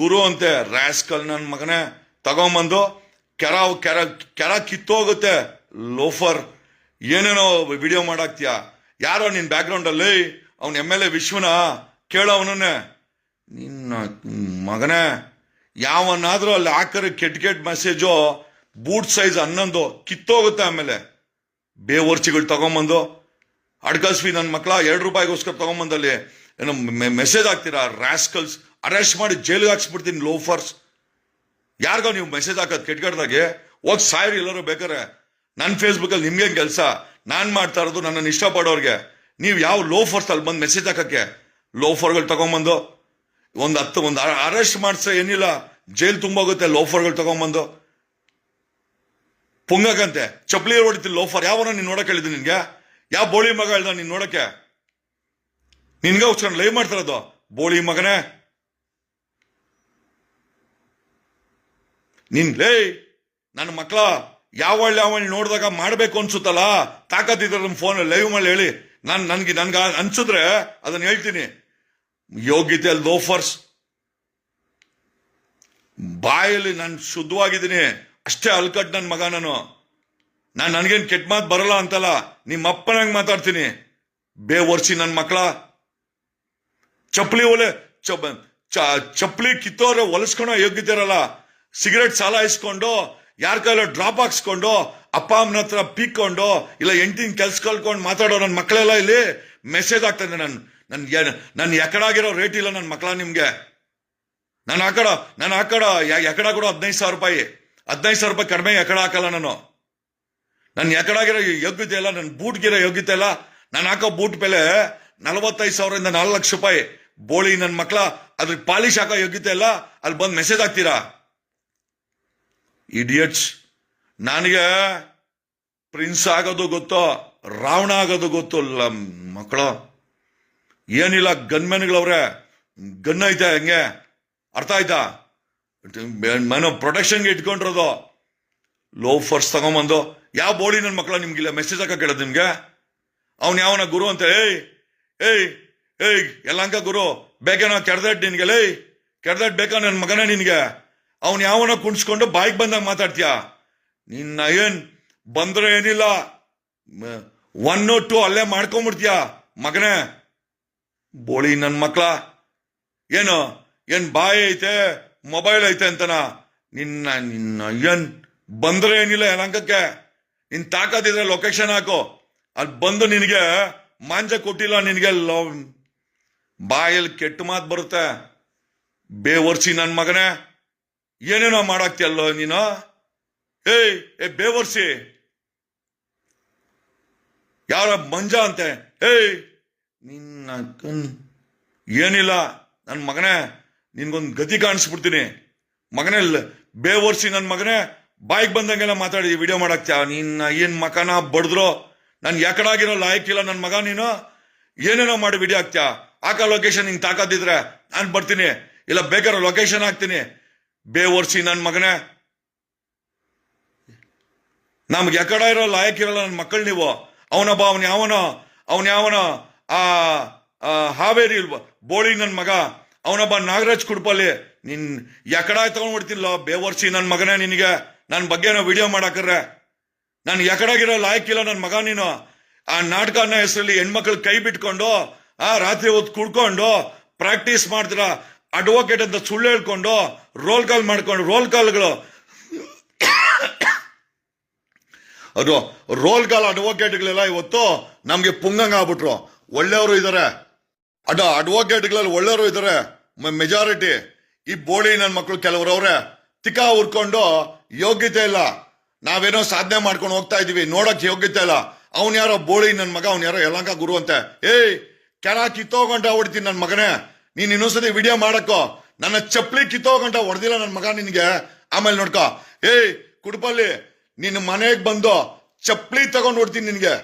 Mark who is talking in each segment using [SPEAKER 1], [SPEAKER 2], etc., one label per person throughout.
[SPEAKER 1] ಗುರು ಅಂತೆ ರ್ಯಾಸ್ಕಲ್ ನನ್ನ ಮಗನೇ. ತಗೊಂಬಂದು ಕೆರ ಕೆರ ಕೆರ ಕಿತ್ತೋಗುತ್ತೆ, ಲೋಫರ್. ಏನೇನೋ ವಿಡಿಯೋ ಮಾಡಾಕ್ತೀಯ? ಯಾರೋ ನಿನ್ನ ಬ್ಯಾಕ್ಗ್ರೌಂಡ್ ಅಲ್ಲಿ ಅವ್ನ ಎಂ ಎಲ್ ಎ ವಿಶ್ವನ? ಕೇಳೋ ಅವನನ್ನೇ. ನಿನ್ನ ಮಗನೇ. ಯಾವನಾದರೂ ಅಲ್ಲಿ ಹಾಕರೆ ಕೆಟ್ಟ ಕೆಟ್ಟ ಮೆಸೇಜು ಬೂಟ್ ಸೈಜ್ ಹನ್ನೊಂದು, ಕಿತ್ತೋಗುತ್ತೆ ಆಮೇಲೆ. ಬೇವರ್ಚಿಗಳು ತಗೊಂಬಂದು. ಅಡ್ಕಲ್ಸ್ವಿ ನನ್ನ ಮಕ್ಕಳ ಎರಡು ರೂಪಾಯಿಗೋಸ್ಕರ ತಗೊಂಬಂದಲ್ಲಿ. ಏನೋ ಮೆಸೇಜ್ ಹಾಕ್ತೀರಾ ರ್ಯಾಸ್ಕಲ್ಸ್ ಅರೆಸ್ಟ್ ಮಾಡಿ ಜೈಲಿಗೆ ಹಾಕ್ಸ್ಬಿಡ್ತೀನಿ ಲೋಫರ್ಸ್. ಯಾರಿಗೋ ನೀವು ಮೆಸೇಜ್ ಹಾಕೋದು ಕೆಟ್ಗಡ್ದಾಗೆ. ಹೋಗಿ ಸಾಯ್ರಿ ಎಲ್ಲರೂ ಬೇಕಾರೆ ನನ್ನ ಫೇಸ್ಬುಕ್ಕಲ್ಲಿ ನಿಮ್ಗೆ ಕೆಲಸ? ನಾನು ಮಾಡ್ತಾ ಇರೋದು ನನ್ನನ್ನು ಇಷ್ಟಪಡೋರಿಗೆ. ನೀವು ಯಾವ ಲೋಫರ್ಸ್ ಅಲ್ಲಿ ಬಂದು ಮೆಸೇಜ್ ಹಾಕಕ್ಕೆ? ಲೋಫರ್ಗಳು ತಗೊಂಬಂದು. ಒಂದು ಹತ್ತು, ಒಂದು ಅರೆಸ್ಟ್ ಮಾಡಿಸ ಏನಿಲ್ಲ. ಜೈಲ್ ತುಂಬೋಗುತ್ತೆ ಲೋಫರ್ಗಳು ತಗೊಂಬಂದು. ಪುಂಗಕಂತೆ ಚಪ್ಪಲಿ ಹೊಡಿತೀನಿ ಲೋಫರ್. ಯಾವನ ನೀನು ನೋಡಕ್ಕೆ ಹೇಳಿದ್ದೀನಿ ನಿನಗೆ? ಯಾವ ಬೋಳಿ ಮಗ ಹೇಳ್ದ ನೀನು ನೋಡಕ್ಕೆ? ನಿನ್ಗೆ ಉಚ್ಕೊಂಡು ಲೈವ್ ಮಾಡ್ತಿರೋದು ಬೋಳಿ ಮಗನೇ. ನಿನ್ ಲೇ ನನ್ನ ಮಕ್ಕಳ ಯಾವಳ್ ಯಾವಳ್ ನೋಡಿದಾಗ ಮಾಡಬೇಕು ಅನ್ಸುತ್ತಲ್ಲ? ತಾಕತ್ತಿದ್ರೆ ನಮ್ಮ ಫೋನ್ ಲೈವ್ ಮಾಡಿ ಹೇಳಿ. ನಾನು ನನಗೆ ನನ್ಗೆ ಅನ್ಸಿದ್ರೆ ಅದನ್ನ ಹೇಳ್ತೀನಿ. ಯೋಗ್ಯತೆ ಲೋಫರ್ಸ್ ಬಾಯಲ್ಲಿ ನಾನು ಶುದ್ಧವಾಗಿದ್ದೀನಿ. ಅಷ್ಟೇ ಅಲ್ಕಟ್ ನನ್ನ ಮಗ ನಾನು. ನಾನು ನನಗೇನು ಕೆಟ್ಟ ಮಾತು ಬರಲ್ಲ ಅಂತಲ್ಲ. ನಿಮ್ಮ ಅಪ್ಪನಾಗ ಮಾತಾಡ್ತೀನಿ. ಬೇವರ್ಸಿ ನನ್ನ ಮಕ್ಕಳ ಚಪ್ಪಲಿ ಒಲೆ ಚಪ್ಪಲಿ ಕಿತ್ತೋರೆ ಹೊಲಸ್ಕೊಳೋ ಯೋಗ್ಯತೆ ಇರಲ್ಲ. ಸಿಗರೆಟ್ ಸಾಲ ಇಸ್ಕೊಂಡು, ಯಾರ ಕೈಲೋ ಡ್ರಾಪ್ ಹಾಕ್ಸ್ಕೊಂಡು, ಅಪ್ಪ, ಅಮ್ಮನ ಹತ್ರ ಪೀಕೊಂಡು, ಇಲ್ಲ ಎಂಟಿನ ಕೆಲ್ಸ ಕಲ್ಕೊಂಡು ಮಾತಾಡೋ ನನ್ನ ಮಕ್ಕಳೆಲ್ಲ ಇಲ್ಲಿ ಮೆಸೇಜ್ ಆಗ್ತದೆ ನಾನು, ನನ್ ನನ್ನ ಎಕಡಾಗಿರೋ ರೇಟ್ ಇಲ್ಲ ನನ್ನ ಮಕ್ಕಳ ನಿಮ್ಗೆ. ನಾನು ಹಾಕಡ ನಾನು ಹಾಕಡ ಎಕಡ ಕೂಡ ಹದಿನೈದು ಸಾವಿರ ರೂಪಾಯಿ. ಹದಿನೈದು ಸಾವಿರ ರೂಪಾಯಿ ಕಡಿಮೆ ಎಕಡ ಹಾಕಲ್ಲ ನಾನು. ನನ್ನ ಎಕಡಾಗಿರೋ ಯೋಗ್ಯತೆ ಇಲ್ಲ ನನ್ನ ಬೂಟ್ಗಿರೋ ಯೋಗ್ಯತೆ ಇಲ್ಲ. ನಾನು ಹಾಕೋ ಬೂಟ್ ಬೆಲೆ ನಲವತ್ತೈದು ಸಾವಿರದಿಂದ ನಾಲ್ಕು ಲಕ್ಷ ರೂಪಾಯಿ. ಬೋಳಿ ನನ್ನ ಮಕ್ಕಳ ಅದ್ರ ಪಾಲಿಶ್ ಹಾಕೋ ಯೋಗ್ಯತೆ ಇಲ್ಲ, ಅಲ್ಲಿ ಬಂದು ಮೆಸೇಜ್ ಹಾಕ್ತೀರಾ? ಇಡಿಯಟ್ಸ್ ನನಗೆ ಪ್ರಿನ್ಸ್ ಆಗೋದು ಗೊತ್ತೋ, ರಾವಣ ಆಗೋದು ಗೊತ್ತು ಲ ಮಕ್ಕಳು. ಏನಿಲ್ಲ, ಗನ್ಮೆನ್ಗಳವ್ರೆ, ಗನ್ ಐತೆ ಹೆಂಗೆ. ಅರ್ಥ ಆಯ್ತಾ? ಮನೋ ಪ್ರೊಟೆಕ್ಷನ್ಗೆ ಇಟ್ಕೊಂಡಿರೋದು. ಲೋಫರ್ಸ್ ತಗೊಂಬಂದು. ಯಾವ ಬೋಡಿ ನನ್ನ ಮಕ್ಕಳ ನಿಮ್ಗಿಲ್ಲ ಮೆಸೇಜ್ ಹಾಕ ಕೇಳೋದು ನಿಮ್ಗೆ? ಅವ್ನು ಯಾವನ ಗುರು ಅಂತ ಏಯ್ ಏಯ್ ಏಯ್ ಎಲ್ಲಂಕ ಗುರು ಬೇಕೇನೋ ಕೆಡ್ದಟ್ ನಿನ್ಗೆ, ಲೈ ಕೆಡ್ದಟ್ ಬೇಕಾ ನನ್ನ ಮಗನೇ ನಿನ್ಗೆ? ಅವ್ನು ಯಾವನ ಕುಣಿಸ್ಕೊಂಡು ಬಾಯಿಗೆ ಬಂದಾಗ ಮಾತಾಡ್ತೀಯ? ನಿನ್ನ ಏನ್ ಬಂದ್ರೆ ಏನಿಲ್ಲ. ಒನ್ ಟು ಅಲ್ಲೇ ಮಾಡ್ಕೊಂಬಿಡ್ತೀಯ, ಮಗನೇ? ಬೋಳಿ ನನ್ನ ಮಕ್ಕಳ ಏನು, ಏನ್ ಬಾಯಿ ಐತೆ, ಮೊಬೈಲ್ ಐತೆ ಅಂತನ? ನಿನ್ನ ನಿನ್ನ ಏನ್ ಬಂದ್ರೆ ಏನಿಲ್ಲ ಏನಂಕಕ್ಕೆ ನಿನ್ ತಾಕತ್ತಿದ್ರೆ ಲೊಕೇಶನ್ ಹಾಕು. ಅಲ್ಲಿ ಬಂದು ನಿನಗೆ ಮಾಂಜ ಕೊಟ್ಟಿಲ್ಲ, ನಿನಗೆ ಲವ್ ಬಾಯಲ್ಲಿ ಕೆಟ್ಟ ಮಾತು ಬರುತ್ತೆ. ಬೇವರ್ಸಿ ನನ್ನ ಮಗನೇ. ಏನೇನೋ ಮಾಡಾಕ್ತಿಯಲ್ಲೋ ನೀನು? ಏಯ್ ಏ ಬೇವರ್ಸಿ ಯಾರ ಮಂಜ ಅಂತೆ? ಏಯ್ ನಿನ್ನ ಕಣ್ ಏನಿಲ್ಲ? ನನ್ನ ಮಗನೇ, ನಿನ್ಗೊಂದು ಗತಿ ಕಾಣಿಸ್ಬಿಡ್ತೀನಿ. ಮಗನೇ ಬೇವರ್ಸಿ ನನ್ನ ಮಗನೇ, ಬಾಯಿಗೆ ಬಂದಂಗೆಲ್ಲ ಮಾತಾಡಿ ವಿಡಿಯೋ ಮಾಡಾಕ್ತ್ಯಾ? ನಿನ್ನ ಏನ್ ಮಕನ ಬಡದ್ರು? ನನ್ ಯಾಕಡಾಗಿರೋ ಲಾಯಕ್ಕಿಲ್ಲ ನನ್ನ ಮಗ ನೀನು? ಏನೇನೋ ಮಾಡಿ ವಿಡಿಯೋ ಹಾಕ್ತೀಯ? ಹಾಕೋ ಲೊಕೇಶನ್ ಹಿಂಗೆ ತಾಕತ್ತಿದ್ರೆ ನಾನು ಬರ್ತೀನಿ. ಇಲ್ಲ, ಬೇಕಾದ್ರೆ ಲೊಕೇಶನ್ ಹಾಕ್ತೀನಿ. ಬೇವರ್ಸಿ ನನ್ನ ಮಗನೇ. ನಮ್ಗೆ ಎಕಡ ಇರೋ ಲಾಯಕ್ ಇರಲ್ಲ ನನ್ನ ಮಕ್ಕಳು ನೀವು. ಬಾ ಅವನ ಯಾವನ ಅವನ ಯಾವನ, ಆ ಹಾವೇರಿ ಬೋಳಿ ನನ್ನ ಮಗ. ಅವನೊಬ್ಬ ನಾಗರಾಜ್ ಕುಡ್ಪಲ್ಲಿ. ನಿನ್ ಎಕಡ ತಗೊಂಡ್ಬಿಡ್ತಿಲ್ಲ ಬೇವರ್ಷಿ ನನ್ನ ಮಗನೇ ನಿನಗೆ. ನನ್ನ ಬಗ್ಗೆ ನಾವು ವಿಡಿಯೋ ಮಾಡಾಕ್ರೆ ನಾನು ಎಕಡಾಗಿರೋ ಲಾಯಕ್ಕಿಲ್ಲ ನನ್ನ ಮಗ ನೀನು. ಆ ನಾಟಕ ಅನ್ನೋ ಹೆಸರಲ್ಲಿ ಹೆಣ್ಮಕ್ಳು ಕೈ ಬಿಟ್ಕೊಂಡು, ಆ, ರಾತ್ರಿ ಹೊತ್ತು ಕುಡ್ಕೊಂಡು ಪ್ರಾಕ್ಟೀಸ್ ಮಾಡ್ತೀರಾ? ಅಡ್ವೊಕೇಟ್ ಅಂತ ಸುಳ್ಳು ಹೇಳ್ಕೊಂಡು ರೋಲ್ ಕಾಲ್ ಮಾಡ್ಕೊಂಡು ರೋಲ್ ಕಾಲ್ಗಳು ಅದು ರೋಲ್ ಕಾಲ್ ಅಡ್ವೊಕೇಟ್ಗಳೆಲ್ಲ ಇವತ್ತು ನಮಗೆ ಪುಂಗಂಗ ಆಗ್ಬಿಟ್ರು. ಒಳ್ಳೆಯವರು ಇದ್ದಾರೆ ಅಡ ಅಡ್ವೊಕೇಟ್ಗಳಲ್ಲಿ ಒಳ್ಳೆಯವರು ಇದ್ದಾರೆ ಮೆಜಾರಿಟಿ ಈ ಬೋಳಿ ನನ್ನ ಮಕ್ಕಳು ಕೆಲವರು ಅವ್ರೆ ತಿಕ್ಕ ಉರ್ಕೊಂಡು ಯೋಗ್ಯತೆ ಇಲ್ಲ. ನಾವೇನೋ ಸಾಧನೆ ಮಾಡ್ಕೊಂಡು ಹೋಗ್ತಾ ಇದೀವಿ, ನೋಡಕ್ ಯೋಗ್ಯತೆ ಇಲ್ಲ. ಅವ್ನ್ ಯಾರೋ ಬೋಳಿ ನನ್ನ ಮಗ, ಅವ್ನ ಯಾರೋ ಯಲಂಕ ಗುರು ಅಂತೆ. ಏಯ್ ಕೆಳ ಕಿತ್ತೋಗಂಟ ಹೊಡಿತೀನಿ ನನ್ನ ಮಗನೇ. ನೀನ್ ಇನ್ನೊಂದ್ಸತಿ ವಿಡಿಯೋ ಮಾಡಕ್ಕೋ. ನನ್ನ ಚಪ್ಪಲಿ ಕಿತ್ತೋಗಂಟ ಹೊಡೆದಿಲ್ಲ ನನ್ನ ಮಗ ನಿನ್ಗೆ. ಆಮೇಲೆ ನೋಡ್ಕೋ. ಏಯ್, ಕುಡ್ಪಲ್ಲಿ ನಿನ್ನ ಮನೆಗೆ ಬಂದು ಚಪ್ಪಲಿ ತಗೊಂಡು ಹೊಡ್ತೀನಿ ನಿನ್ಗೆ.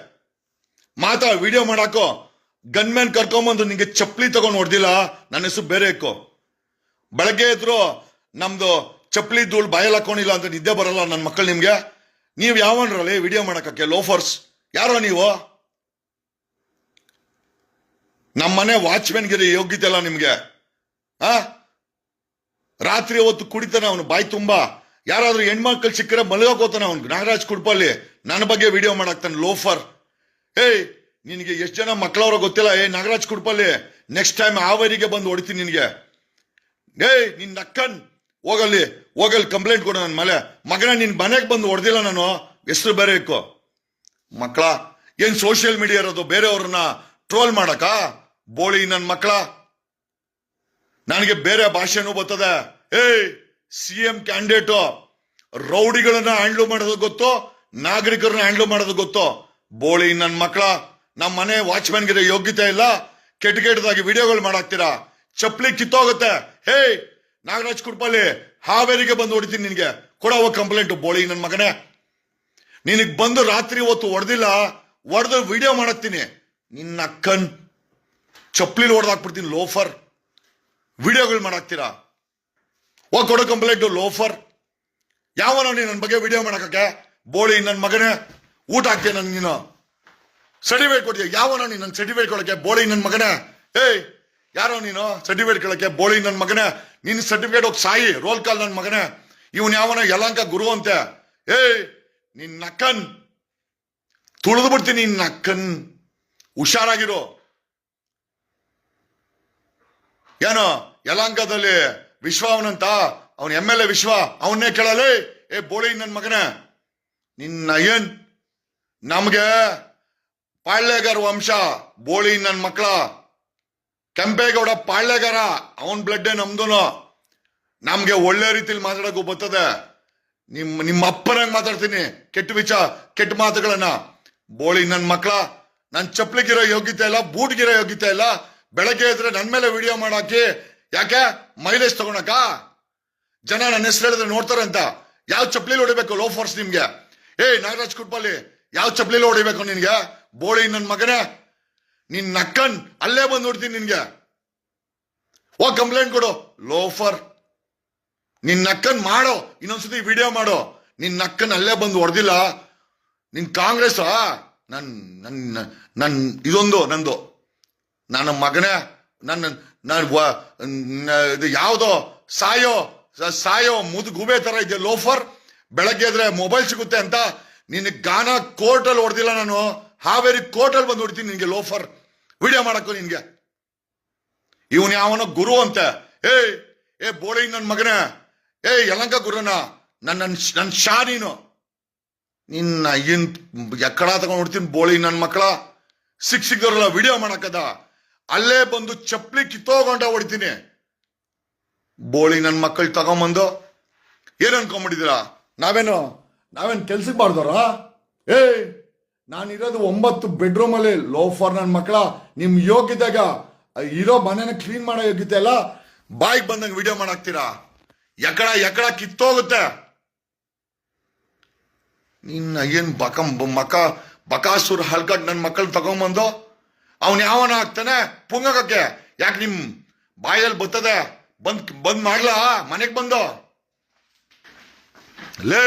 [SPEAKER 1] ಮಾತಾ ವಿಡಿಯೋ ಮಾಡಾಕೋ ಗನ್ಮ್ಯಾನ್ ಕರ್ಕೊಂಬಂದು ನಿಂಗೆ ಚಪ್ಪಲಿ ತಗೊಂಡು ಹೊಡೆದಿಲ್ಲ. ನನ್ನ ಹೆಸರು ಬೇರೆ ಇಕ್ಕೋ ಬೆಳಗ್ಗೆ ಎದ್ರು ನಮ್ದು ಚಪ್ಪಲಿ ಧೂಳು ಬಾಯಲ್ಲಿ ಹಾಕೊಂಡಿಲ್ಲ ಅಂತ ನಿದ್ದೆ ಬರಲ್ಲ ನನ್ನ ಮಕ್ಕಳು ನಿಮ್ಗೆ. ನೀವು ಯಾವನ್ರಲ್ಲಿ ವಿಡಿಯೋ ಮಾಡಕ್ಕೆ ಲೋಫರ್ಸ್. ಯಾರೋ ನೀವು? ನಮ್ಮ ಮನೆ ವಾಚ್ಮೆನ್ಗಿರಿ ಯೋಗ್ಯತೆ ಅಲ್ಲ ನಿಮ್ಗೆ? ಆ? ರಾತ್ರಿ ಹೊತ್ತು ಕುಡಿತಾನೆ ಅವನು, ಬಾಯಿ ತುಂಬಾ. ಯಾರಾದ್ರೂ ಹೆಣ್ಮಕ್ಳು ಸಿಕ್ಕರೆ ಮಲಗೋಕೋತಾನೆ ಅವನು. ನಾಗರಾಜ್ ಕುಡ್ಪಲ್ಲಿ ನನ್ನ ಬಗ್ಗೆ ವಿಡಿಯೋ ಮಾಡಾಕ್ತಾನೆ, ಲೋಫರ್. ಏಯ್, ನಿನಗೆ ಎಷ್ಟು ಜನ ಮಕ್ಕಳವ್ರ ಗೊತ್ತಿಲ್ಲ? ಏ ನಾಗರಾಜ್ ಕುಡ್ಪಲ್ಲಿ ನೆಕ್ಸ್ಟ್ ಟೈಮ್ ಆವರಿಗೆ ಬಂದು ಹೊಡಿತೀನಿ ನಿನಗೆ. ಏಯ್ ನಿನ್ ನಕ್ಕನ್, ಹೋಗಲ್ಲಿ ಹೋಗಲ್ಲಿ ಕಂಪ್ಲೇಂಟ್ ಕೊಡು ನನ್ನ ಮಲೆ. ಮಗನ ನಿನ್ ಮನೆಗೆ ಬಂದು ಹೊಡೆದಿಲ್ಲ ನಾನು. ಹೆಸರು ಬೇರೆ ಇಕ್ಕೋ. ಮಕ್ಕಳ, ಏನ್ ಸೋಷಿಯಲ್ ಮೀಡಿಯಾ ಇರೋದು, ಬೇರೆಯವ್ರನ್ನ ಟ್ರೋಲ್ ಮಾಡಕ ಬೋಳಿ ನನ್ನ ಮಕ್ಕಳ. ನನಗೆ ಬೇರೆ ಭಾಷೆನೂ ಬರ್ತದೆ. ಏಯ್, ಸಿ ಎಂ ಕ್ಯಾಂಡಿಡೇಟು, ರೌಡಿಗಳನ್ನ ಹ್ಯಾಂಡ್ಲ್ ಮಾಡೋದು ಗೊತ್ತೋ, ನಾಗರಿಕರನ್ನ ಹ್ಯಾಂಡ್ಲ್ ಮಾಡೋದು ಗೊತ್ತೋ? ಬೋಳಿ ನನ್ನ ಮಕ್ಕಳ ನಮ್ಮ ಮನೆ ವಾಚ್ಮ್ಯಾನ್ಗೆ ಯೋಗ್ಯತೆ ಇಲ್ಲ. ಕೆಟ್ಟ ಕೆಟ್ಟದಾಗಿ ವಿಡಿಯೋಗಳು ಮಾಡಾಕ್ತೀರಾ? ಚಪ್ಪಲಿ ಕಿತ್ತೋಗುತ್ತೆ. ಹೇ ನಾಗರಾಜ್ ಕುಡ್ಪಲ್ಲಿ ಹಾವೇರಿಗೆ ಬಂದು ಹೊಡಿತೀನಿ ನಿನಗೆ. ಕೊಡವ ಕಂಪ್ಲೇಂಟ್ ಬೋಳಿ ನನ್ನ ಮಗನೇ. ನಿನಗೆ ಬಂದು ರಾತ್ರಿ ಹೊತ್ತು ಹೊಡೆದಿಲ್ಲ, ಹೊಡೆದು ವಿಡಿಯೋ ಮಾಡತ್ತೀನಿ ನಿನ್ನ ಅಕ್ಕನ್ ಚಪ್ಪಲಿ ಹೊಡೆದಾಕ್ಬಿಡ್ತೀನಿ, ಲೋಫರ್. ವಿಡಿಯೋಗಳು ಮಾಡಾಕ್ತೀರಾ? ಓ ಕೊಡೋ ಕಂಪ್ಲೇಂಟು, ಲೋಫರ್. ಯಾವನೋ ನೀನು ನನ್ನ ಬಗ್ಗೆ ವಿಡಿಯೋ ಮಾಡಕ್ಕೆ ಬೋಳಿ ನನ್ನ ಮಗನೇ, ಊಟ ಹಾಕ್ತೀಯ ನನ್ಗೆ ನೀನು? ಸರ್ಟಿಫಿಕೇಟ್ ಕೊಡ್ತೀಯ? ಯಾವನೋ ನೀನು ನನ್ನ ಸರ್ಟಿಫಿಕೇಟ್ ಕೊಡಕ್ಕೆ? ಬೋಳಿ ನನ್ನ ಮಗನೇ. ಏಯ್, ಯಾರೋ ನೀನು ಸರ್ಟಿಫಿಕೇಟ್ ಕೇಳಕ್ಕೆ ಬೋಳಿ ನನ್ನ ಮಗನೇ. ನಿನ್ನ ಸರ್ಟಿಫಿಕೇಟ್ ಹೋಗಿ ಸಾಯಿ, ರೋಲ್ ಕಾಲ್ ನನ್ನ ಮಗನೇ. ಇವನ್ ಯಾವನ ಯಲಂಕ ಗುರು ಅಂತೆ. ಏಯ್, ನಿನ್ನ ಅಕ್ಕನ್. ತುಳಿದು ಬಿಡ್ತೀನಿ ನಿನ್ನ ಅಕ್ಕನ್. ಹುಷಾರಾಗಿರೋ. ಏನೋ ಯಲಾಂಕದಲ್ಲಿ ವಿಶ್ವ ಅವನಂತ? ಅವನ ಎಂ ಎಲ್ ಎ ವಿಶ್ವ. ಅವನ್ನೇ ಕೇಳಲಿ, ಏ, ಬೋಳಿ ನನ್ನ ಮಗನ, ನಿನ್ನ ಏನ್? ನಮಗೆ ಪಾಳ್ಯಗಾರ ವಂಶ, ಬೋಳಿ ನನ್ನ ಮಕ್ಕಳ ಕೆಂಪೇಗೌಡ ಪಾಳ್ಯಗಾರ, ಅವನ್ ಬ್ಲಡ್ ನಮ್ದು ನಮ್ಗೆ ಒಳ್ಳೆ ರೀತಿಲಿ ಮಾತಾಡಕ್ಕೂ ಬರ್ತದೆ. ನಿಮ್ಮ ನಿಮ್ಮ ಅಪ್ಪನಾಗ ಮಾತಾಡ್ತೀನಿ. ಕೆಟ್ಟ ವಿಚ, ಕೆಟ್ಟ ಮಾತುಗಳನ್ನ. ಬೋಳಿ ನನ್ನ ಮಕ್ಕಳ ನನ್ನ ಚಪ್ಪಲಿಗಿರೋ ಯೋಗ್ಯತೆ ಇಲ್ಲ ಬೂಟ್ಗಿರೋ ಯೋಗ್ಯತೆ ಇಲ್ಲ. ಬೆಳಗ್ಗೆ ಇದ್ರೆ ನನ್ನ ಮೇಲೆ ವಿಡಿಯೋ ಮಾಡಾಕಿ, ಯಾಕೆ? ಮೈಲೇಜ್ ತಗೊಳಕ? ಜನ ನನ್ನ ಹೆಸರು ಹೇಳಿದ್ರೆ ನೋಡ್ತಾರೆ ಅಂತ. ಯಾವ ಚಪ್ಲಿಲಿ ಹೊಡಿಬೇಕು ಲೋ ಫೋರ್ಸ್ ನಿಮ್ಗೆ? ಏ ನಾಗರಾಜ್ ಕುಟ್ಪಲ್ಲಿ ಯಾವ ಚಪ್ಲಿಲಿ ಹೊಡಿಬೇಕು ನಿನ್ಗೆ? ಬೋಳಿ ನನ್ನ ಮಗನೇ. ನಿನ್ ನಕ್ಕನ್ ಅಲ್ಲೇ ಬಂದು ನೋಡ್ತೀನಿ ನಿನ್ಗೆ. ಓ ಕಂಪ್ಲೇಂಟ್ ಕೊಡು. ಲೋಫರ್ ನಿನ್ ನಕ್ಕನ್ ಮಾಡೋ, ಇನ್ನೊಂದ್ಸತಿ ವಿಡಿಯೋ ಮಾಡೋ. ನಿನ್ ನಕ್ಕನ್ ಅಲ್ಲೇ ಬಂದು ಹೊಡೆದಿಲ್ಲ. ನಿನ್ ಕಾಂಗ್ರೆಸ್ ನನ್ ನನ್ನ ನನ್, ಇದೊಂದು, ನಂದು. ನನ್ನ ಮಗನೇ, ನನ್ನ ನಾನು ಇದು ಯಾವುದೋ, ಸಾಯೋ ಸಾಯೋ ಮುದು ಗುಬೆ ಥರ ಇದೆ ಲೋಫರ್. ಬೆಳಗ್ಗೆ ಇದ್ರೆ ಮೊಬೈಲ್ ಸಿಗುತ್ತೆ ಅಂತ. ನಿನ್ನ ಗಾನ ಕೋರ್ಟಲ್ಲಿ ಹೊಡೆದಿಲ್ಲ ನಾನು. ಹಾವೇರಿ ಕೋರ್ಟಲ್ಲಿ ಬಂದು ಹೊಡಿತೀನಿ ನಿನಗೆ ಲೋಫರ್. ವಿಡಿಯೋ ಮಾಡಕ್ಕೂ ನಿನಗೆ. ಇವನು ಯಾವನೋ ಗುರು ಅಂತ. ಏಯ್, ಏ ಬೋಳಿ ನನ್ನ ಮಗನೇ. ಏ ಯಲಂಕ ಗುರುನ. ನನ್ನ ನನ್ನ ಶಾ ನೀನು. ನಿನ್ನ ಇನ್ ಎಕ್ಕಡ ತಗೊಂಡು ಹೊಡ್ತೀನಿ ಬೋಳಿ ನನ್ನ ಮಕ್ಕಳ. ಸಿಕ್ ಸಿಕ್ದವ್ರಲ್ಲ ವಿಡಿಯೋ ಮಾಡಕ್ಕದ. ಅಲ್ಲೇ ಬಂದು ಚಪ್ಪಲಿ ಕಿತ್ತೋಗೊಂಡ ಹೊಡಿತೀನಿ. ಬೋಳಿ ನನ್ನ ಮಕ್ಕಳು ತಗೊಂಬಂದು, ಏನ್ ಅನ್ಕೊಂಬಿಟ್ಟಿದ್ದೀರಾ? ನಾವೇನು, ನಾವೇನ್ ಕೆಲ್ಸಕ್ಕೆ ಬಾರ್ದವ್ರ? ಏಯ್, ನಾನಿರೋದು ಒಂಬತ್ತು ಬೆಡ್ರೂಮಲ್ಲಿ ಲೋಫರ್ ನನ್ನ ಮಕ್ಕಳ ನಿಮ್ಮ ಯೋಗ್ಯದಾಗ ಇರೋ ಮನೇನ ಕ್ಲೀನ್ ಮಾಡೋ ಯೋಗ್ಯತೆ ಅಲ್ಲ? ಬಾಯಿಗೆ ಬಂದಂಗೆ ವಿಡಿಯೋ ಮಾಡಾಕ್ತೀರಾ? ಎಕಡ ಎಕಡ ಕಿತ್ತೋಗುತ್ತೆ. ನಿನ್ನ ಏನು ಬಕ ಮಕ, ಬಕಾಸುರ್ ಹಲ್ಕಟ್ ನನ್ನ ಮಕ್ಕಳು ತಗೊಂಬಂದು ಅವನ್ ಯಾವನ ಆಗ್ತಾನೆ? ಪುಂಗಕ್ಕೆ ಯಾಕೆ ನಿಮ್ಮ ಬಾಯಲ್ಲಿ ಬತ್ತದೆ? ಬಂದ್ ಬಂದ್ ಮಾಡ್ಲಾ? ಮನೆಗೆ ಬಂದು? ಲೇ,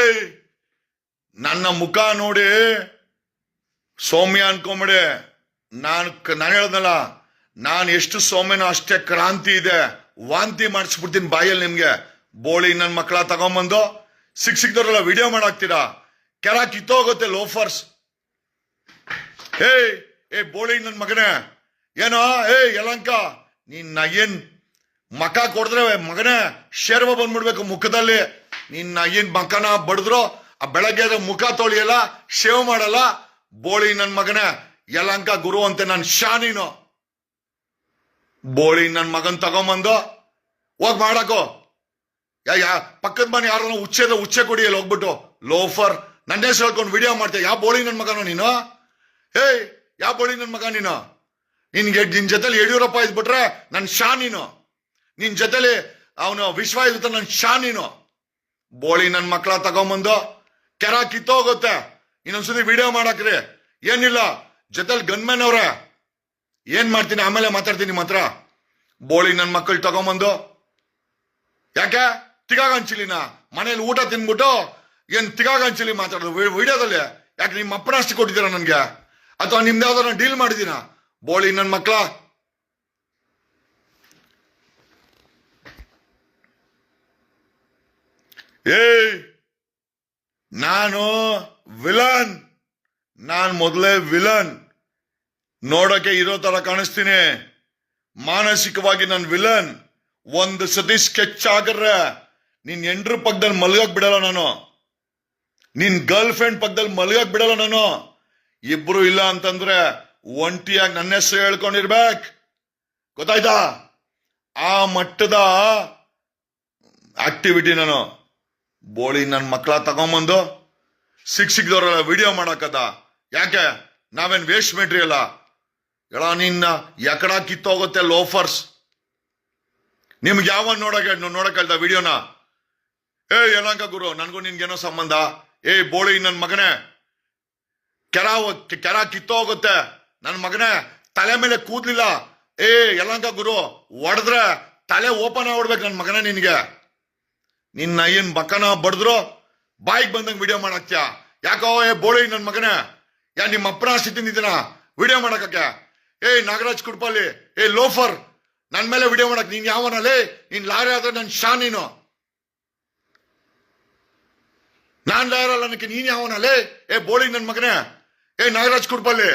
[SPEAKER 1] ನನ್ನ ಮುಖ ನೋಡಿ ಸೌಮ್ಯ ಅನ್ಕೊಂಬಿಡಿ. ನಾನು ನಾನು ಹೇಳ್ದಲ್ಲ ನಾನು ಎಷ್ಟು ಸೌಮ್ಯನೋ ಅಷ್ಟೇ ಕ್ರಾಂತಿ ಇದೆ. ವಾಂತಿ ಮಾಡಿಸ್ಬಿಡ್ತೀನಿ ಬಾಯಲ್ಲಿ ನಿಮ್ಗೆ. ಬೋಳಿ ನನ್ನ ಮಕ್ಕಳ ತಗೊಂಬಂದು. ಸಿಕ್ ಸಿಕ್ದವ್ರಲ್ಲ ವಿಡಿಯೋ ಮಾಡಾಕ್ತೀರಾ? ಕೆರ ಕಿತ್ತೋಗುತ್ತೆ ಲೋಫರ್ಸ್. ಏಯ್ ಏ ಬೋಳಿ ನನ್ನ ಮಗನೇ. ಏನೋ? ಏ, ಯಲಂಕ ನಿನ್ನ ಏನ್ ಮಕ ಕೊಡಿದ್ರೆ ಮಗನೇ ಶೇರ್ವ ಬಂದ್ಬಿಡ್ಬೇಕು ಮುಖದಲ್ಲಿ. ನಿನ್ನ ಏನ್ ಮಕನ ಬಡಿದ್ರು, ಆ ಬೆಳಗ್ಗೆ ಮುಖ ತೊಳಿಯಲ್ಲ, ಶೇವ್ ಮಾಡಲ್ಲ. ಬೋಳಿ ನನ್ನ ಮಗನೇ, ಯಲಂಕ ಗುರು ಅಂತ ನನ್ ಶಾ ನೀನು. ಬೋಳಿ ನನ್ನ ಮಗನ್ ತಗೊಂಬಂದು, ಹೋಗ್ ಮಾಡಾಕೋ. ಯಾ ಯಾ, ಪಕ್ಕದ ಮನೆ ಯಾರನ್ನ ಉಚ್ಚೆದ ಉಚ್ಚೆ ಅಲ್ಲಿ ಹೋಗ್ಬಿಟ್ಟು, ಲೋಫರ್ ನನ್ನ ಹೆಸರು ಹೇಳ್ಕೊಂಡು ವಿಡಿಯೋ ಮಾಡ್ತೀಯ. ಯಾವ ಬೋಳಿ ನನ್ನ ಮಗನೋ ನೀನು? ಹೇಯ್ ಯಾವ ಬೋಳಿ ನನ್ನ ಮಗ ನೀನು? ನಿನ್ಗೆ ನಿನ್ ಜೊತೆಲಿ ಯಡಿಯೂರಪ್ಪ ಇದ್ಬಿಟ್ರೆ ನನ್ನ ಶಾ ನೀನು. ನಿನ್ ಜೊತೆಲಿ ಅವನು ವಿಶ್ವ ಇರುತ್ತೆ ನನ್ನ ಶಾ ನೀನು. ಬೋಳಿ ನನ್ನ ಮಕ್ಕಳ ತಗೊಂಬಂದು ಕೆರ ಕಿತ್ತೋಗುತ್ತೆ ಇನ್ನೊಂದ್ಸತಿ ವಿಡಿಯೋ ಮಾಡಾಕ್ರಿ. ಏನಿಲ್ಲ. ಜೊತೆಲಿ ಗನ್ಮ್ಯಾನ್ ಅವ್ರೆ. ಏನ್ ಮಾಡ್ತೀನಿ? ಆಮೇಲೆ ಮಾತಾಡ್ತೀನಿ ಮಾತ್ರ ಬೋಳಿ ನನ್ನ ಮಕ್ಕಳು ತಗೊಂಬಂದು. ಯಾಕೆ? ತಿಗಾಗ ನಾ ಮನೇಲಿ ಊಟ ತಿನ್ಬಿಟ್ಟು ಏನ್ ತಿಗಾಗ ಹಂಚಿಲಿ ಮಾತಾಡೋದು ವಿಡಿಯೋದಲ್ಲಿ ಯಾಕೆ ನಿಮ್ಮ ಅಪ್ಪನ ಅಷ್ಟು ಕೊಟ್ಟಿದ್ದೀರಾ ನನ್ಗೆ? ಅಥವಾ ನಿಮ್ದು ಯಾವ್ದಾರ ಡೀಲ್ ಮಾಡಿದೀನ ಬೋಳಿ ನನ್ನ ಮಕ್ಕಳ ಏಯ್! ನಾನು ವಿಲನ್. ನಾನು ಮೊದಲೇ ವಿಲನ್. ನೋಡಕ್ಕೆ ಇರೋ ತರ ಕಾಣಿಸ್ತೀನಿ. ಮಾನಸಿಕವಾಗಿ ನಾನು ವಿಲನ್. ಒಂದು ಸತಿ ಸ್ಕೆಚ್ ಆಗ್ರೆ ನಿನ್ ಎಂಡ್ರ ಪಕ್ಕದಲ್ಲಿ ಮಲ್ಗಕ್ ಬಿಡಲ್ಲ ನಾನು. ನಿನ್ ಗರ್ಲ್ ಫ್ರೆಂಡ್ ಪಕ್ಕದಲ್ಲಿ ಮಲ್ಗಕ್ ಬಿಡಲ್ಲ ನಾನು. ಇಬ್ರು ಇಲ್ಲ ಅಂತಂದ್ರೆ ಒಂಟಿಯಾಗಿ ನನ್ನ ಹೆಸರು ಹೇಳ್ಕೊಂಡಿರ್ಬೇಕು. ಗೊತ್ತಾಯ್ತಾ? ಆ ಮಟ್ಟದ ಆಕ್ಟಿವಿಟಿ ನಾನು ಬೋಳಿ ನನ್ನ ಮಕ್ಕಳ ತಗೊಂಬಂದು ಸಿಕ್ ಸಿಕ್ದವ್ರಲ್ಲ ವಿಡಿಯೋ ಮಾಡಕ್ಕದ ಯಾಕೆ? ನಾವೇನ್ ವೇಸ್ಟ್ ಮೆಟೀರಿಯಲ್ಲ ಎಳ ನಿನ್ನ ಎಕಡ ಕಿತ್ತೋಗುತ್ತೆ ಲೋಫರ್ಸ್ ನಿಮ್ಗೆ ಯಾವ ನೋಡಕ್ಕೆ ನೋಡಕ್ ಹೇಳ್ದ ವಿಡಿಯೋನ ಏ ಯಲಾಂಕ ಗುರು, ನನ್ಗೂ ನಿನ್ಗೇನೋ ಸಂಬಂಧ? ಏ ಬೋಳಿ ನನ್ನ ಮಗನೇ. ಕೆರ ಕೆರ ಕಿತ್ತೋಗುತ್ತೆ ನನ್ನ ಮಗನೇ, ತಲೆ ಮೇಲೆ ಕೂದ್ಲಿಲ್ಲ. ಏ ಯಲಂಕ ಗುರು, ಹೊಡೆದ್ರೆ ತಲೆ ಓಪನ್ ಆಗ್ಬಿಡ್ಬೇಕು ನನ್ನ ಮಗನೇ ನಿನಗೆ. ನಿನ್ನ ಏನ್ ಬಕ್ಕನ ಬಡಿದ್ರು, ಬಾಯಿಗೆ ಬಂದಂಗೆ ವಿಡಿಯೋ ಮಾಡಕ್ಕೆ ಯಾಕೋ, ಏ, ಬೋಳಿ ನನ್ನ ಮಗನೇ. ಯಾ, ನಿಮ್ಮ ಅಪ್ಪನ ತಿಂದಿದ್ದೀನ? ವಿಡಿಯೋ ಮಾಡಕ್ಕೆ ಏ, ನಾಗರಾಜ್ ಕುಡ್ಪಲ್ಲಿ, ಏ, ಲೋಫರ್ ನನ್ನ ಮೇಲೆ ವಿಡಿಯೋ ಮಾಡಕ್ ನೀನ್ ಯಾವನಲ್ಲಿ ನೀನ್ ಲಾರಿ ಆದ್ರೆ ನನ್ನ ಶಾ ನೀನು. ನಾನ್ ಲಾಯರ್ ಅಲ್ಲ ನನಗೆ ನೀನ್ ಯಾವನಲ್ಲಿ ಏ, ಬೋಳಿ ನನ್ನ ಮಗನೇ. ಏ, ನಾಗರಾಜ್ ಕುಡ್ಪಲ್ಲಿ,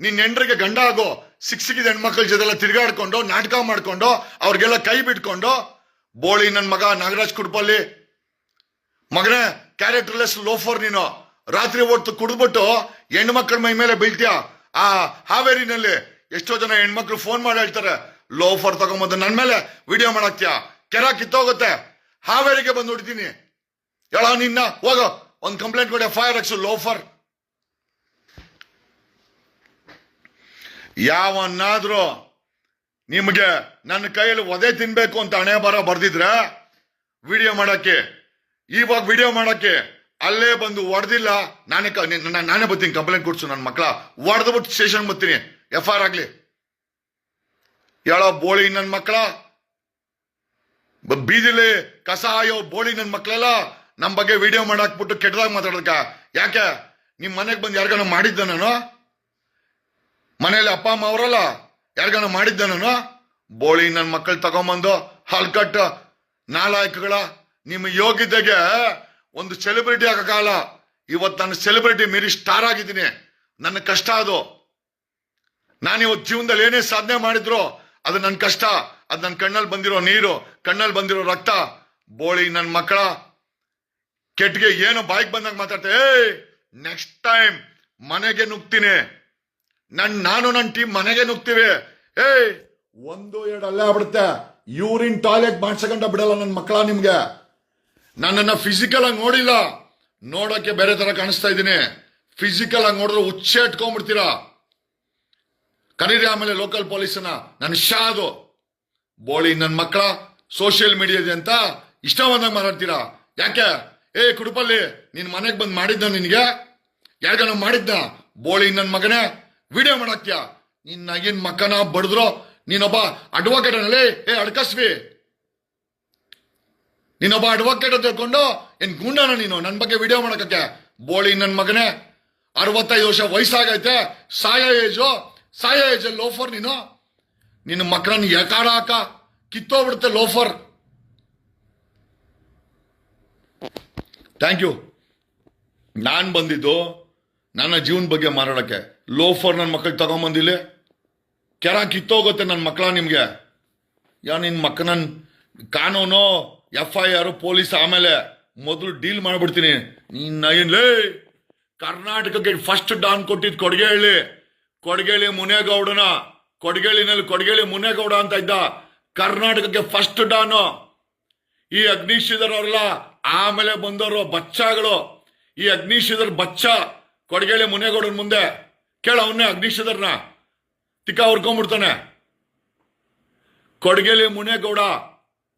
[SPEAKER 1] ನಿನ್ ಹೆಂಡ್ರಿಗೆ ಗಂಡ ಆಗೋ ಸಿಕ್ಸಿಗಿದ ಹೆಣ್ಮಕ್ಳ ಜೊತೆಲ್ಲ ತಿರ್ಗಾಡ್ಕೊಂಡು, ನಾಟಕ ಮಾಡ್ಕೊಂಡು, ಅವ್ರಿಗೆಲ್ಲ ಕೈ ಬಿಟ್ಕೊಂಡು, ಬೋಳಿ ನನ್ನ ಮಗ ನಾಗರಾಜ್ ಕುಡ್ಪಲ್ಲಿ, ಮಗನೇ ಕ್ಯಾರೆಕ್ಟರ್ಲೆಸ್ ಲೋಫರ್ ನೀನು, ರಾತ್ರಿ ಹೊತ್ತು ಕುಡಿದ್ಬಿಟ್ಟು ಹೆಣ್ಮಕ್ಳ ಮೈ ಮೇಲೆ ಬೀಳ್ತೀಯ? ಆ ಹಾವೇರಿನಲ್ಲಿ ಎಷ್ಟೋ ಜನ ಹೆಣ್ಮಕ್ಳು ಫೋನ್ ಮಾಡಿ ಹೇಳ್ತಾರೆ ಲೋಫರ್ ತಗೊಂಬಂದು ನನ್ನ ಮೇಲೆ ವಿಡಿಯೋ ಮಾಡಾಕ್ತ್ಯಾ? ಕೆರ ಕಿತ್ತೋಗುತ್ತೆ. ಹಾವೇರಿಗೆ ಬಂದು ಹೊಡಿತೀನಿ ಹೇಳ ನಿನ್ನ, ಹೋಗೋ. ಒಂದು ಕಂಪ್ಲೇಂಟ್ ಕೊಡಿ ಫೈರ್ ಎಕ್ಸ್ ಲೋಫರ್ ಯಾವನ್ನಾದ್ರೂ ನಿಮಗೆ ನನ್ನ ಕೈಯಲ್ಲಿ ಒದೆ ತಿನ್ಬೇಕು ಅಂತ ಹಣೆ ಬರ ಬರ್ದಿದ್ರೆ ವಿಡಿಯೋ ಮಾಡಕ್ಕೆ, ಇವಾಗ ವಿಡಿಯೋ ಮಾಡಕ್ಕೆ ಅಲ್ಲೇ ಬಂದು ಹೊಡೆದಿಲ್ಲ ನಾನೇ ನಾನೇ ಬರ್ತೀನಿ ಕಂಪ್ಲೇಂಟ್ ಕೊಡ್ಸು ನನ್ನ ಮಕ್ಕಳ ಹೊಡೆದ್ಬಿಟ್ಟು ಸ್ಟೇಷನ್ ಬರ್ತೀನಿ. ಎಫ್ ಆರ್ ಆಗಲಿ. ಹೇಳೋ ಬೋಳಿ ನನ್ನ ಮಕ್ಕಳ ಬೀದಿಲಿ ಕಸ ಆಯೋ ಬೋಳಿ ನನ್ನ ಮಕ್ಕಳೆಲ್ಲ ನಮ್ಮ ಬಗ್ಗೆ ವಿಡಿಯೋ ಮಾಡಾಕ್ಬಿಟ್ಟು ಕೆಟ್ಟದಾಗ ಮಾತಾಡೋದಕ್ಕ. ಯಾಕೆ? ನಿಮ್ಮ ಮನೆಗೆ ಬಂದು ಯಾರಿಗಾನ ಮಾಡಿದ್ದೆ ನಾನು? ಮನೇಲಿ ಅಪ್ಪ, ಅಮ್ಮ ಅವರಲ್ಲ? ಯಾರಿಗಾನ ಮಾಡಿದ್ದೆ ನಾನು? ಬೋಳಿ ನನ್ನ ಮಕ್ಕಳು ತಗೊಂಬಂದು ಹಲ್ಕಟ್ಟು ನಾಲಾಯಕಗಳ ನಿಮ್ಮ ಯೋಗ್ಯತೆಗೆ ಒಂದು ಸೆಲೆಬ್ರಿಟಿ ಆಗಕ್ಕಾಗಲ್ಲ. ಇವತ್ತು ನಾನು ಸೆಲೆಬ್ರಿಟಿ ಮೀರಿ ಸ್ಟಾರ್ ಆಗಿದ್ದೀನಿ. ನನ್ನ ಕಷ್ಟ ಅದು. ನಾನು ಇವತ್ತು ಜೀವನದಲ್ಲಿ ಏನೇ ಸಾಧನೆ ಮಾಡಿದ್ರು, ಅದು ನನ್ನ ಕಷ್ಟ. ಅದು ನನ್ನ ಕಣ್ಣಲ್ಲಿ ಬಂದಿರೋ ನೀರು, ಕಣ್ಣಲ್ಲಿ ಬಂದಿರೋ ರಕ್ತ. ಬೋಳಿ ನನ್ನ ಮಕ್ಕಳ ಕೆಟ್ಟಿಗೆ ಏನು ಬಾಯಿಗೆ ಬಂದಾಗ ಮಾತಾಡ್ತೆ ಏಯ್ ನೆಕ್ಸ್ಟ್ ಟೈಮ್ ಮನೆಗೆ ನುಗ್ತೀನಿ. ನನ್ ನಾನು ನನ್ನ ಟೀಮ್ ಮನೆಗೆ ನುಗ್ತೀವಿ. ಏಯ್, ಒಂದು ಎರಡು ಅಲ್ಲೇ ಆಗ್ಬಿಡುತ್ತೆ. ಯೂರಿನ್ ಟಾಯ್ಲೆಟ್ ಮಾಡ್ಸಕಂಡ ಬಿಡಲ್ಲ ನನ್ನ ಮಕ್ಕಳ ನಿಮ್ಗೆ. ನನ್ನನ್ನ ಫಿಸಿಕಲ್ ಆಗಿ ನೋಡಿಲ್ಲ. ನೋಡಕ್ಕೆ ಬೇರೆ ತರ ಕಾಣಿಸ್ತಾ ಇದ್ದೀನಿ. ಫಿಸಿಕಲ್ ಆಗಿ ನೋಡಿದ್ರೆ ಹುಚ್ಚೆ ಇಟ್ಕೊಂಡ್ಬಿಡ್ತೀರಾ? ಕರೀರಿ ಆಮೇಲೆ ಲೋಕಲ್ ಪೊಲೀಸನ್ನ ನನ್ನ ಶಾ ಅದು. ಬೋಳಿ ನನ್ನ ಮಕ್ಕಳ ಸೋಷಿಯಲ್ ಮೀಡಿಯಾದೆ ಅಂತ ಇಷ್ಟ ಬಂದಾಗ ಮಾತಾಡ್ತೀರಾ? ಯಾಕೆ? ಏ, ಕುಡುಪಲ್ಲಿ ನಿನ್ನ ಮನೆಗೆ ಬಂದು ಮಾಡಿದ್ದ ನಿನ್ಗೆ? ಯಾರಿಗಾನ ಮಾಡಿದ್ದ ಬೋಳಿ ನನ್ನ ಮಗನೇ? ವಿಡಿಯೋ ಮಾಡಕ್ಯ? ನಿನ್ನ ಏನ್ ಮಕ್ಕನ ಬಡಿದ್ರು, ನೀನೊಬ್ಬ ಅಡ್ವೊಕೇಟ್ ಅನ್ನಲೇ ಏ, ಅಡ್ಕಸ್ವಿ. ನೀನೊಬ್ಬ ಅಡ್ವೊಕೇಟ್ ತಿಳ್ಕೊಂಡು, ಏನ್ ಗುಂಡನ ನೀನು? ನನ್ನ ಬಗ್ಗೆ ವಿಡಿಯೋ ಮಾಡಕ್ಕೆ ಬೋಳಿ ನನ್ನ ಮಗನೇ, ಅರವತ್ತೈದು ವರ್ಷ ವಯಸ್ಸಾಗೈತೆ, ಸಾಯ ಏಜು, ಸಾಯ ಏಜ್ ಲೋಫರ್ ನೀನು? ನಿನ್ನ ಮಕ್ಕಳನ್ನ ಎಕಾರ ಹಾಕ ಕಿತ್ತೋಗ್ಬಿಡುತ್ತೆ ಲೋಫರ್. Thank you. ನಾನು ಬಂದಿದ್ದು ನನ್ನ ಜೀವನ ಬಗ್ಗೆ ಮಾತಾಡಕ್ಕೆ. ಲೋಫರ್ ನನ್ನ ಮಕ್ಕಳಿಗೆ ತಗೊಂಬಂದಿಲ್ಲ? ಕೆರ ಕಿತ್ತೋಗುತ್ತೆ ನನ್ನ ಮಕ್ಕಳ ನಿಮಗೆ? ಯಾ ನಿನ್ನ ಮಕ್ಕ ನನ್ ಕಾನೂನು ಎಫ್ ಐ ಆರ್ ಪೊಲೀಸ್ ಆಮೇಲೆ ಮೊದಲು ಡೀಲ್ ಮಾಡಿಬಿಡ್ತೀನಿ. ನಿನ್ನ ಏನ್ಲೇ ಕರ್ನಾಟಕಕ್ಕೆ ಫಸ್ಟ್ ಡಾನ್ ಕೊಟ್ಟಿದ್ ಕೊಡಗೇಳಿ ಕೊಡಗೇಳಿ ಮುನೇಗೌಡನ. ಕೊಡಗೇಳಿನಲ್ಲಿ ಕೊಡಗೇಳಿ ಮುನೇಗೌಡ ಅಂತ ಇದ್ದ. ಕರ್ನಾಟಕಕ್ಕೆ ಫಸ್ಟ್ ಡಾನು. ಈ ಅಗ್ನಿಶೀಧರ್ ಅವರಲ್ಲ ಆಮೇಲೆ ಬಂದವರು ಬಚ್ಚಾಗಳು. ಈ ಅಗ್ನಿಶೀಧರ್ ಬಚ್ಚ ಕೊಡಗೇಳಿ ಮುನೇಗೌಡನ ಮುಂದೆ. ಕೇಳ ಅವನ್ನೇ ಅಗ್ನಿಶದರ್ನ ತಿಕ್ಕ ಹೊರ್ಕೊಂಡ್ಬಿಡ್ತಾನೆ ಕೊಡಗೇಲಿ ಮುನೇಗೌಡ,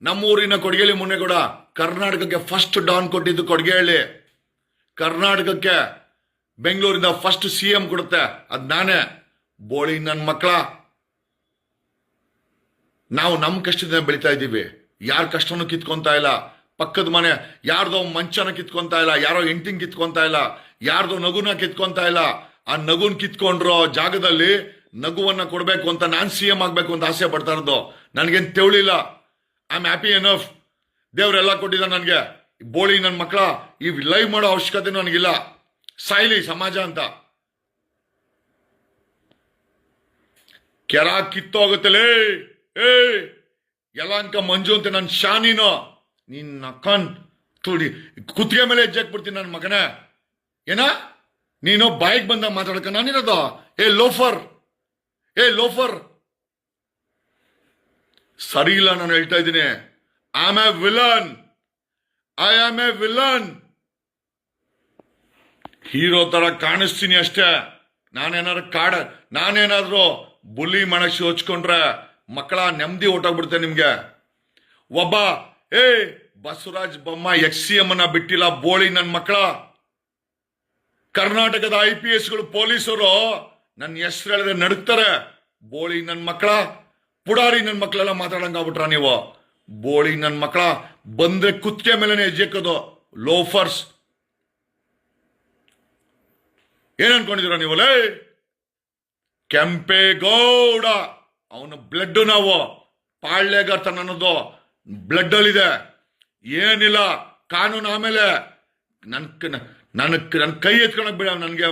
[SPEAKER 1] ನಮ್ಮೂರಿನ ಕೊಡಗೇಲಿ ಮುನೇಗೌಡ, ಕರ್ನಾಟಕಕ್ಕೆ ಫಸ್ಟ್ ಡಾನ್ ಕೊಟ್ಟಿದ್ದು ಕೊಡಗೇಳಿ ಕರ್ನಾಟಕಕ್ಕೆ ಬೆಂಗಳೂರಿಂದ ಫಸ್ಟ್ ಸಿ ಎಂ ಕೊಡುತ್ತೆ. ಅದು ನಾನೇ. ಬೋಳಿ ನನ್ನ ಮಕ್ಕಳ ನಾವು ನಮ್ಮ ಕಷ್ಟದಿಂದ ಬೆಳಿತಾ ಇದ್ದೀವಿ. ಯಾರ ಕಷ್ಟನೂ ಕಿತ್ಕೊಂತಾ ಇಲ್ಲ. ಪಕ್ಕದ ಮನೆ, ಯಾರ್ದೋ ಮಂಚನ ಕಿತ್ಕೊಂತಾ ಇಲ್ಲ. ಯಾರೋ ಹೆಂಟಿಂಗ್ ಕಿತ್ಕೊಂತಾ ಇಲ್ಲ. ಯಾರ್ದೋ ನಗುನ ಕಿತ್ಕೊಂತಾ ಇಲ್ಲ. ಆ ನಗುನ್ ಕಿತ್ಕೊಂಡ್ರೋ ಜಾಗದಲ್ಲಿ ನಗುವನ್ನ ಕೊಡಬೇಕು ಅಂತ ನಾನ್ ಸಿ ಎಂ ಆಗಬೇಕು ಅಂತ ಆಸೆ ಪಡ್ತಾ ಇರೋದು. ನನಗೇನು ತೆವಳಿಲ್ಲ. ಐ ಆಮ್ ಹ್ಯಾಪಿ ಎನಫ್ ದೇವರೆಲ್ಲ ಕೊಟ್ಟಿದ್ದ ನನಗೆ. ಬೋಳಿ ನನ್ನ ಮಕ್ಕಳ ಈ ಲೈವ್ ಮಾಡೋ ಅವಶ್ಯಕತೆ ನನಗಿಲ್ಲ. ಸಾಯ್ಲಿ ಸಮಾಜ ಅಂತ. ಕೆರ ಕಿತ್ತೋಗುತ್ತಲೇ ಏ ಎಲ್ಲ ಅನ್ಕ ಮಂಜು ಅಂತ ನನ್ನ ಶಾನಿನೋ. ನಿನ್ನ ಕಣ್ ತುಡಿ. ಕುತ್ತಿಗೆ ಮೇಲೆ ಹೆಜ್ಜೆ ಹಾಕ್ಬಿಡ್ತೀನಿ ನನ್ನ ಮಗನೇ. ಏನ? ನೀನು ಬಾಯಿಗೆ ಬಂದ ಮಾತಾಡಕ ನಾನಿರೋದು? ಏ, ಲೋಫರ್. ಏ, ಲೋಫರ್. ಸರಿ ಇಲ್ಲ, ನಾನು ಹೇಳ್ತಾ ಇದ್ದೀನಿ. I am a villain I am a villain hero ತರ ಕಾಣಿಸ್ತೀನಿ ಅಷ್ಟೇ. ನಾನೇನಾದ್ರು ಕಾಡ, ನಾನೇನಾದ್ರು ಬುಲಿ ಮಾಡಕ್ ಯೋಚ್ಕೊಂಡ್ರೆ ಮಕ್ಕಳ ನೆಮ್ಮದಿ ಹೊಟ್ಟೋಗ್ಬಿಡ್ತೆ ನಿಮ್ಗೆ. ಒಬ್ಬ ಏ Basavaraj Bomma ex C M ಅನ್ನ ಬಿಟ್ಟಿಲ್ಲ ಬೋಳಿ ನನ್ನ ಮಕ್ಕಳ. ಕರ್ನಾಟಕದ ಐ ಪಿ ಎಸ್ಗಳು ಪೊಲೀಸರು ನನ್ನ ಹೆಸರು ಹೇಳಿದ್ರೆ ನಡುಕ್ತಾರೆ ಬೋಳಿ ನನ್ನ ಮಕ್ಕಳ, ಪುಡಾರಿ ನನ್ನ ಮಕ್ಕಳೆಲ್ಲ ಮಾತಾಡಂಗಾಗ್ಬಿಟ್ರ ನೀವು? ಬೋಳಿ ನನ್ನ ಮಕ್ಕಳ, ಬಂದ್ರೆ ಕುತ್ತಿಗೆ ಮೇಲೆ ಎಜ್ಜೆಕ್ಕದು, ಲೋಫರ್ಸ್. ಏನ್ ನೀವು? ಲೇ! ಕೆಂಪೇಗೌಡ! ಅವನ ಬ್ಲಡ್ ನಾವು ಪಾಳ್ಯಗಾರ್ತನ ಅನ್ನೋದು ಬ್ಲಡ್ ಅಲ್ಲಿದೆ ಏನಿಲ್ಲ, ಕಾನೂನು ಆಮೇಲೆ ನನ್ ನನ್ನ ನನ್ನ ಕೈ ಎತ್ಕೊಳಕ್ ಬೇಡ, ನನಗೆ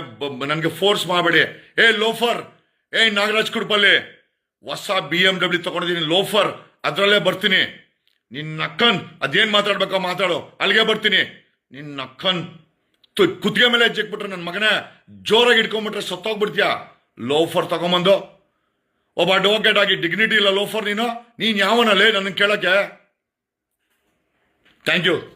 [SPEAKER 1] ನನಗೆ ಫೋರ್ಸ್ ಮಾಡಬೇಡಿ. ಏ ಲೋಫರ್ ಏ, ನಾಗರಾಜ್ ಕುಡ್ಪಲ್ಲಿ! ಹೊಸ ಬಿ ಎಂ ಡಬ್ಲ್ಯೂ ತಗೊಂಡಿದ್ದೀನಿ ಲೋಫರ್ ಅದ್ರಲ್ಲೇ ಬರ್ತೀನಿ. ನಿನ್ನ ಅಕ್ಕನ್, ಅದೇನ್ ಮಾತಾಡ್ಬೇಕೋ ಮಾತಾಡು. ಅಲ್ಲಿಗೆ ಬರ್ತೀನಿ. ನಿನ್ನ ಅಕ್ಕನ್ ಕುತ್ತಿಗೆ ಮೇಲೆ ಹೆಜ್ಜೆಕ್ಬಿಟ್ರೆ ನನ್ನ ಮಗನೇ ಜೋರಾಗಿ ಇಟ್ಕೊಂಡ್ಬಿಟ್ರೆ ಸತ್ತೋಗ್ಬಿಡ್ತೀಯಾ. ಲೋಫರ್ ತಗೊಂಬಂದು. ಒಬ್ಬ ಅಡ್ವೊಕೇಟ್ ಆಗಿ ಡಿಗ್ನಿಟಿ ಇಲ್ಲ ಲೋಫರ್ ನೀನು. ನೀನ್ ಯಾವನಲ್ಲೇ ನನ್ನ ಕೇಳಕ್ಕೆ? Thank you